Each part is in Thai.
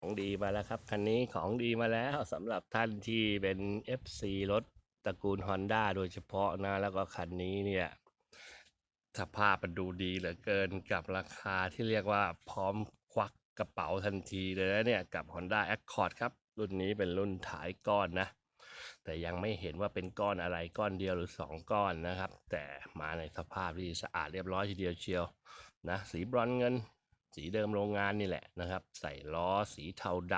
ของดีมาแล้วครับ คันนี้ของดีมาแล้วสำหรับท่านที่เป็น FC รถตระกูล Honda โดยเฉพาะนะ แล้วก็คันนี้เนี่ยสภาพมันดูดีเหลือเกินกับราคาที่เรียกว่าพร้อมควักกระเป๋าทันทีเลยนะเนี่ยกับ Honda Accord ครับ รุ่นนี้เป็นรุ่นถ่ายก้อนนะ แต่ยังไม่เห็นว่าเป็นก้อนอะไรก้อนเดียวหรือ 2 ก้อนนะครับ แต่มาในสภาพที่สะอาดเรียบร้อยทีเดียวเชียวนะสีบรอนเงิน สีเดิมโรงงานนี่แหละนะครับ ใส่ล้อสีเทาด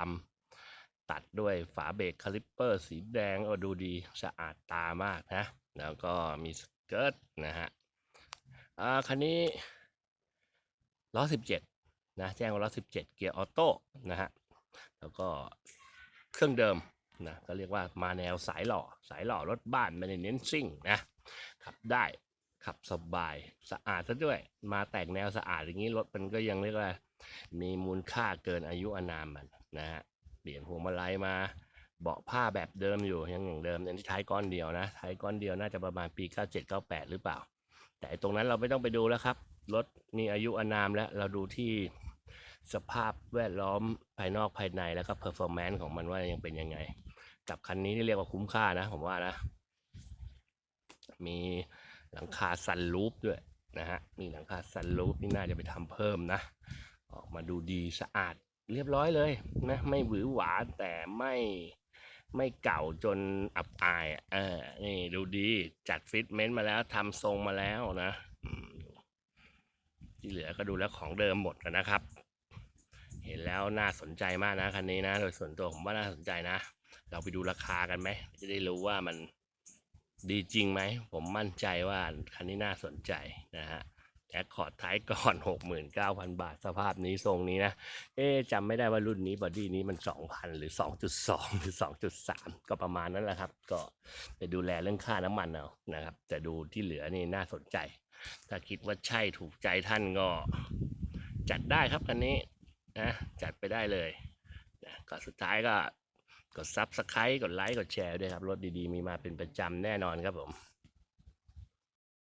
ำตัดด้วยฝาเบรกคาลิปเปอร์ สีแดงโอ้ดูดีสะอาดตามากนะ แล้วก็มีสเกิร์ตนะฮะอ่าคันนี้ล้อ 17 นะ แจ้งว่าล้อ 17 เกียร์ออโต้นะฮะ แล้วก็เครื่องเดิมนะก็เรียกว่ามาแนวสายหล่อ สายหล่อรถบ้านไม่ได้เน้นซิ่งนะขับได้ ขับสบายสะอาดซะด้วย มาแต่งแนวสะอาดอย่างนี้รถมันก็ยังเรียกว่ามีมูลค่าเกินอายุอานามมันนะฮะเปลี่ยนพวงมาลัยมาเบาะผ้าแบบเดิมอยู่ยังอย่างเดิมอันที่ท้ายก้อนเดียวนะท้ายก้อนเดียวน่าจะประมาณปี 97 98 หรือเปล่า แต่ตรงนั้นเราไม่ต้องไปดูแล้วครับรถมีอายุอานามแล้วเราดูที่สภาพแวดล้อมภายนอกภายในแล้วก็เพอร์ฟอร์แมนซ์ของมันว่ายังเป็นยังไง กับคันนี้ที่เรียกว่าคุ้มค่านะ ผมว่านะ มี หลังคาซันรูฟด้วยนะฮะมีหลังคาซันรูฟนี่น่าจะไปทำเพิ่มนะ ออกมาดูดีสะอาดเรียบร้อยเลยนะไม่หวือหวาแต่ไม่ไม่เก่าจนอับอายอะเออนี่ดูดีจัดฟิตเมนต์มาแล้วทำทรงมาแล้วนะที่เหลือก็ดูแล้วของเดิมหมดนะครับ เห็นแล้วน่าสนใจมากนะคันนี้นะ โดยส่วนตัวผมว่าน่าสนใจนะ เราไปดูราคากันไหมจะได้รู้ว่ามัน ดีจริงไหม ผมมั่นใจว่าคันนี้น่าสนใจนะฮะแอคคอร์ดท้ายก่อน 69,000 บาทสภาพนี้ทรงนี้นะ เอ๊จำไม่ได้ว่ารุ่นนี้บอดี้นี้มัน 2,000 หรือ 2.2 หรือ 2.3 ก็ประมาณนั้นแหละครับ ก็ไปดูแลเรื่องค่าน้ำมันเอานะครับ แต่ดูที่เหลือนี่น่าสนใจ ถ้าคิดว่าใช่ถูกใจท่านก็จัดได้ครับคันนี้นะจัดไปได้เลยนะก็สุดท้ายก็ กดซับสไครต์กดไลค์ กดแชร์ด้วยครับ รถดีๆ มีมาเป็นประจำแน่นอนครับผม